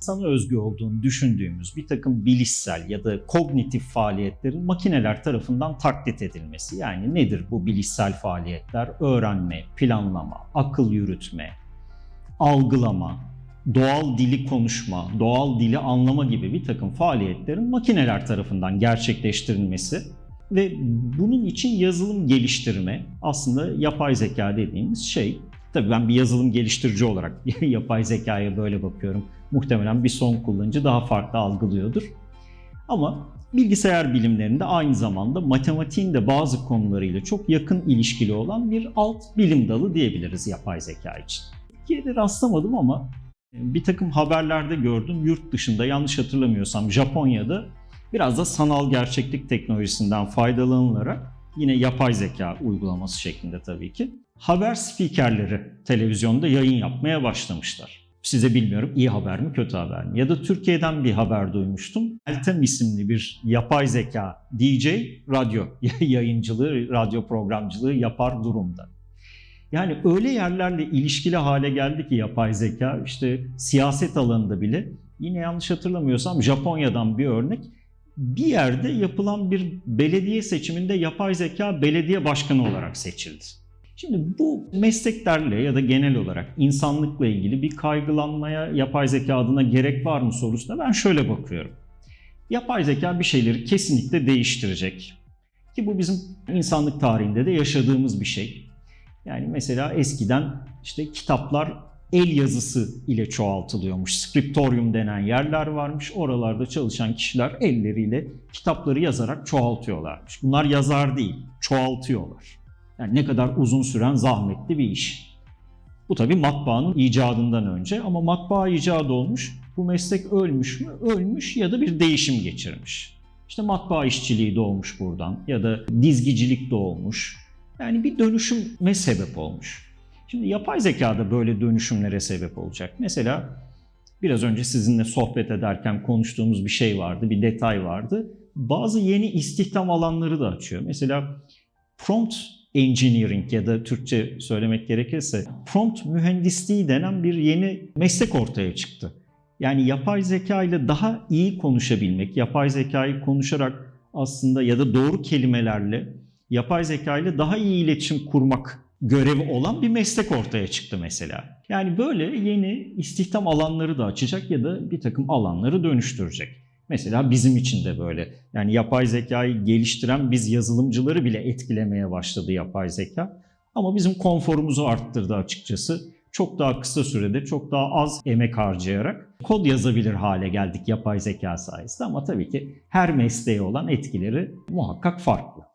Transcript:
sana özgü olduğunu düşündüğümüz bir takım bilişsel ya da kognitif faaliyetlerin makineler tarafından taklit edilmesi. Yani nedir bu bilişsel faaliyetler? Öğrenme, planlama, akıl yürütme, algılama, doğal dili konuşma, doğal dili anlama gibi bir takım faaliyetlerin makineler tarafından gerçekleştirilmesi ve bunun için yazılım geliştirme aslında yapay zeka dediğimiz şey. Tabii ben bir yazılım geliştirici olarak yapay zekaya böyle bakıyorum. Muhtemelen bir son kullanıcı daha farklı algılıyordur. Ama bilgisayar bilimlerinde aynı zamanda matematiğin de bazı konularıyla çok yakın ilişkili olan bir alt bilim dalı diyebiliriz yapay zeka için. Türkiye'de rastlamadım ama bir takım haberlerde gördüm. Yurt dışında yanlış hatırlamıyorsam Japonya'da biraz da sanal gerçeklik teknolojisinden faydalanılarak yine yapay zeka uygulaması şeklinde tabii ki haber spikerleri televizyonda yayın yapmaya başlamışlar. Size bilmiyorum iyi haber mi kötü haber mi? Ya da Türkiye'den bir haber duymuştum. Eltem isimli bir yapay zeka DJ radyo yayıncılığı, radyo programcılığı yapar durumda. Yani öyle yerlerle ilişkili hale geldi ki yapay zeka işte siyaset alanında bile yine yanlış hatırlamıyorsam Japonya'dan bir örnek bir yerde yapılan bir belediye seçiminde yapay zeka belediye başkanı olarak seçildi. Şimdi bu mesleklerle ya da genel olarak insanlıkla ilgili bir kaygılanmaya yapay zeka adına gerek var mı sorusuna ben şöyle bakıyorum. Yapay zeka bir şeyleri kesinlikle değiştirecek. Ki bu bizim insanlık tarihinde de yaşadığımız bir şey. Yani mesela eskiden işte kitaplar el yazısı ile çoğaltılıyormuş. Scriptorium denen yerler varmış. Oralarda çalışan kişiler elleriyle kitapları yazarak çoğaltıyorlarmış. Bunlar yazar değil, çoğaltıyorlar. Yani ne kadar uzun süren zahmetli bir iş. Bu tabii matbaanın icadından önce ama matbaa icadı olmuş. Bu meslek ölmüş mü? Ölmüş ya da bir değişim geçirmiş. İşte matbaa işçiliği doğmuş buradan ya da dizgicilik doğmuş. Yani bir dönüşüme sebep olmuş. Şimdi yapay zeka da böyle dönüşümlere sebep olacak. Mesela biraz önce sizinle sohbet ederken konuştuğumuz bir şey vardı, bir detay vardı. Bazı yeni istihdam alanları da açıyor. Mesela prompt engineering ya da Türkçe söylemek gerekirse prompt mühendisliği denen bir yeni meslek ortaya çıktı. Yani yapay zeka ile daha iyi konuşabilmek, yapay zekayı konuşarak aslında ya da doğru kelimelerle yapay zeka ile daha iyi iletişim kurmak görevi olan bir meslek ortaya çıktı mesela. Yani böyle yeni istihdam alanları da açacak ya da bir takım alanları dönüştürecek. Mesela bizim için de böyle. Yani yapay zekayı geliştiren biz yazılımcıları bile etkilemeye başladı yapay zeka. Ama bizim konforumuzu arttırdı açıkçası. Çok daha kısa sürede, çok daha az emek harcayarak kod yazabilir hale geldik yapay zeka sayesinde. Ama tabii ki her mesleğe olan etkileri muhakkak farklı.